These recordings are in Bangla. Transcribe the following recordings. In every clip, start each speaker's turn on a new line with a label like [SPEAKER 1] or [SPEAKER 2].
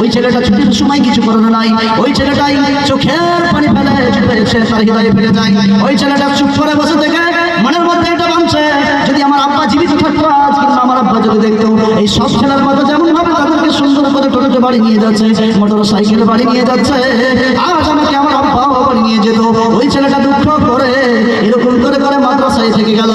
[SPEAKER 1] ওই ছেলেটা ছুটির সময় কিছু করে নাই। ওই ছেলেটা যদি আমার আব্বা জীবিত থাকতো, আজ কিংবা আমার আব্বা যদি দেখতো, এই সব ছেলের মতো যেমন ভাবে তাদেরকে সুন্দর করে টোটোতে বাড়ি নিয়ে যাচ্ছে মোটর সাইকেলে বাড়ি নিয়ে যাচ্ছে, আজ আমাকে আমার আব্বাও বাড়ি নিয়ে যেত। ওই ছেলেটা দুঃখ করে, এরকম করে করে মাদ্রাসায় থেকে গেল।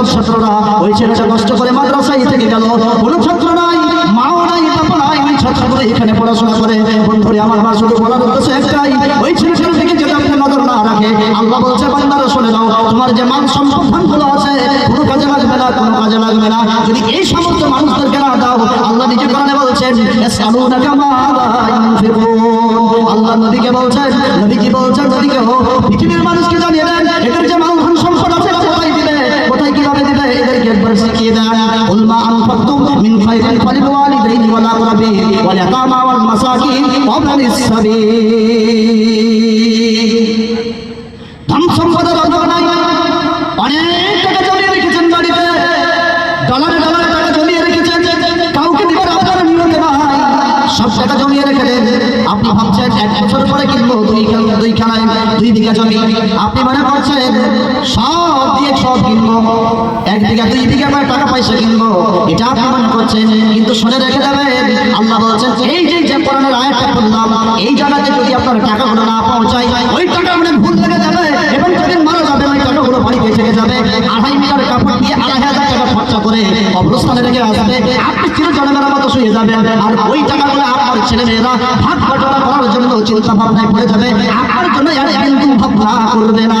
[SPEAKER 1] সব ছাত্ররা ওই ছেলেটা কষ্ট করে মাদ্রাসায় থেকে গেল। কোনো ছাত্র নাই, মাও নাই বাবা নাই। ওই ছাত্রগুলো এখানে পড়াশোনা করে, বন্ধুরে, আমার মা শুধু বলার উদ্দেশ্য একটাই, ওই ছেলেটার দিকে যদি আপনি নজর না রাখে, আল্লাহ বলছে, বান্দারা শুনে নাও, তোমার যে মান সম্পদগুলো আছে, কোনো কাজে লাগবে না, কোনো কাজে লাগবে না। যদি এই সমস্ত মানুষদেরকে না দাও, আল্লাহ নিজে কোরআনে বলছেন আল্লাহ নবীকে বলছেন, নবী কি বলছেন? নবীকে হো পৃথিবীর মানুষকে জানিয়ে ইয়াতামা ওয়াল মাসাকিন ওয়া ইবনিস সাবিল ধন সম্পদের অভাব নাই। অনেক টাকা জমিয়ে রেখেছেন বাড়িতে। ডলারে ডলারে টাকা জমিয়ে রেখেছেন। কাউকে দিবার আপনার নিয়তে নাই। সব টাকা জমিয়ে রেখে দেন। আপনি ভাবছেন এক বছর পরে কিনবো, দুই দুই খানায় দুই বিঘা জমি। আপনি মনে করছেন, সব দিয়ে সব কিনবো। এক দুই বিঘা করে টাকা পয়সা কিনবো। এটা মনে করছেন, কিন্তু শুনে রেখে দেবেন আল্লাহ বলছেন, এই যে যে কোরআনের আয়াতটা বললাম এই জায়গাতে যদি আপনার টাকাগুলো না পৌঁছায়, ওই টাকা মানে ভুল লেগে যাবে, এবং যেদিন মারা যাবে, ওই টাকাগুলো বাড়িতে থেকে যাবে। আড়াই মিটার কাপড় দিয়ে আড়াই হাজার টাকা খরচা করে অবস্থানে রেখে আসবে। আপনি চিরজনমের মতো শুয়ে যাবেন, আর ওই টাকাগুলো আপনার ছেলে মেয়েরা ভাগ বাটোয়ারা করার জন্য চিন্তা ভাবনায় পড়ে যাবে। আপনার জন্য আর কিন্তু ভাবনা করবে না।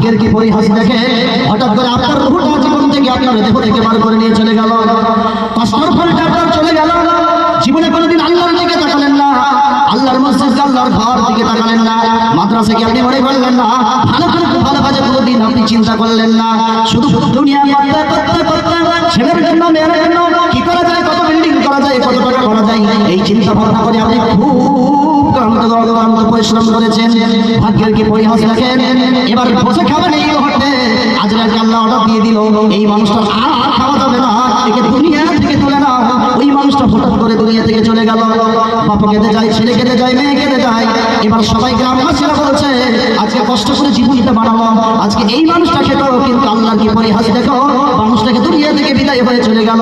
[SPEAKER 1] ভাগ্যের কি পরিহাস দেখে হঠাৎ করে আপনার রুহুটা জীবন থেকে আপনার দেহ থেকে বার করে নিয়ে চলে গেল। কষ্টর ফলটা আপনার চলে গেল। জীবনে কোনোদিন আল্লাহর দিকে তাকালেন না। আল্লাহর মসজিদ, আল্লাহর ঘর দিকে তাকালেন না। মাদ্রাসাকে আপনি মনে করলেন না? ভালো করে ভালো কাজে কোনোদিন আপনি চিন্তা করলেন না। শুধু দুনিয়া করতে করতে করতে ছেলের জন্য, মেয়ের জন্য কি করা যায়, কত বিল্ডিং করা যায়, কত টাকা করা যায়, এই চিন্তা পরিশ্রম করেছেন ভাগ্যের কি পরিহাস রাখেন। এবার বসে খাবেন এই মুহূর্তে। আজরাকে আল্লাহ অর্ডার দিয়ে দিল, এই মানুষটা আর খাওয়া যাবে না, একে দুনিয়া থেকে তুলে না ওই মানুষটা হঠাৎ করে দুনিয়া থেকে চলে গেল। বাবা কেঁদে যায়, ছেলে কেঁদে যায়, মেয়ে কেঁদে যায়। এবার সবাই গ্রামবাসীরা বলছে, আজকে কষ্ট করে জীবনটা বানাবো। আজকে এই মানুষটা খেত কিন্তু আল্লাহর কি পরিহাস দেখো? মানুষটাকে দুনিয়া থেকে বিদায় হয়ে চলে গেল।